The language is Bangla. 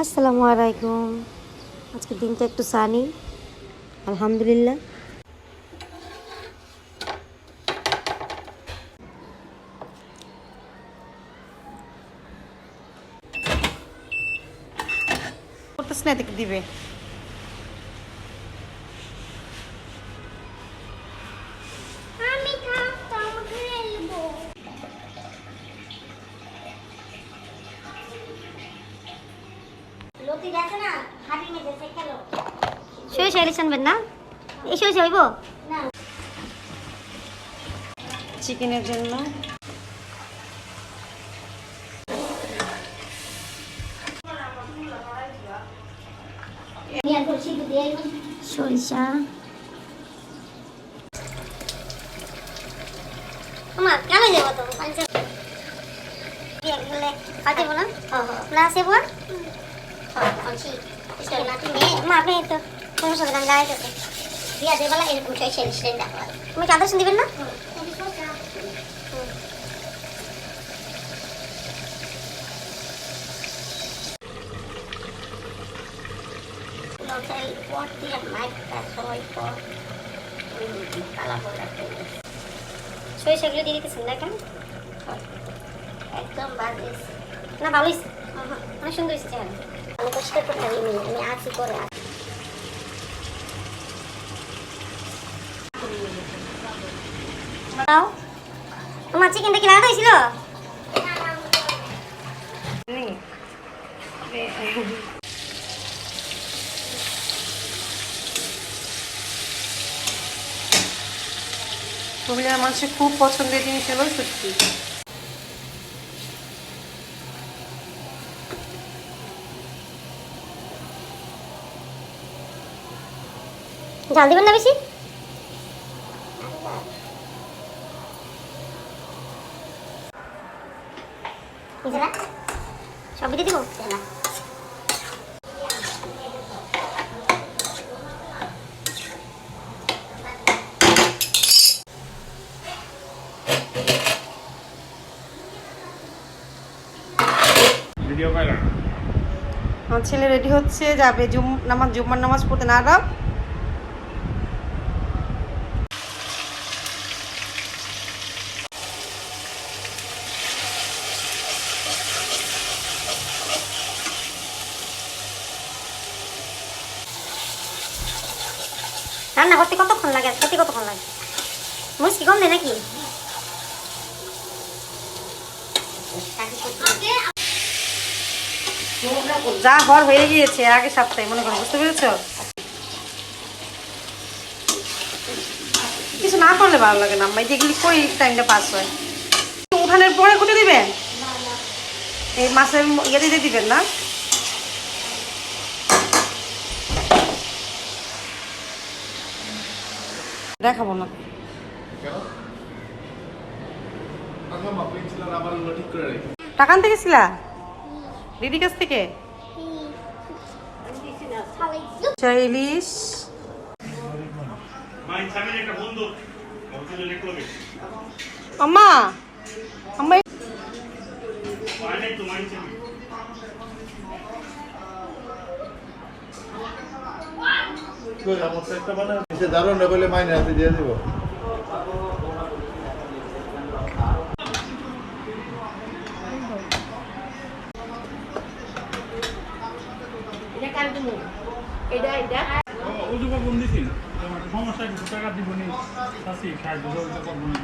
আসসালামু আলাইকুম আজকে দিনটা একটু সানি আলহামদুলিল্লাহ করতেছ না এদিকে দিবে লতি দেখে না হাড়ি মেঝেছে খেলো। শুয়ে শুয়ে ইলিশ আনবেন না? এই শুয়ে শুয়ে না। চিকেনের জন্য। সরিষা মা কেন যাব তো গেলে বলো না হ্যাঁ আছি ইসকে না তুমি মা আপনি তো তোমার সাথে গান গাইতেছে দিয়া দেবালা এরকম ছয় ছেলে ছেলে দেখো তুমি চাদর দিবেন না Port dia naik ke soy port. Kalah bola শুয়ে সেগুলো দিয়ে দিতেছেন না কেন একদম বাজে না ভালো অনেক সুন্দর চেহারা আমি কষ্ট করতে আমি আমি আছি করে আছি তোমার চিকেনটা মহিলার মানুষের খুব পছন্দের জিনিস হলো সত্যি জাল দিবেন না বেশি? দিয়ে দিব? আমার ছেলে রেডি হচ্ছে যাবে জুম নামাজ জুম্মার নামাজ পড়তে। না। রান্না করতে কতক্ষণ লাগে? আর খেতে কতক্ষণ লাগে? মুস কি কম নাকি? যা হওয়ার হয়ে গিয়েছে, আগে সপ্তাহে মনে করো, বুঝতে পেরেছ? কিছু না করলে ভালো লাগে না আমি যেগুলি করি টাইমটা পাস হয়? উঠানের পরে কুটে দিবেন? এই মাছের ইয়ে দিয়ে দিবেন না? দেখাবো না। কেন? আগাম আপনি ছিলেন আবার ওগুলো ঠিক করে রেখে। টাকা আনতে গেছিলা? দিদির কাছ থেকে? ইলিশ আম্মা আম্মা দারুণ বলে মাইনে হাতে দিয়ে দেবো। সমস্যা কিছু টাকা দিব নি চাষি খাই বুঝা করব না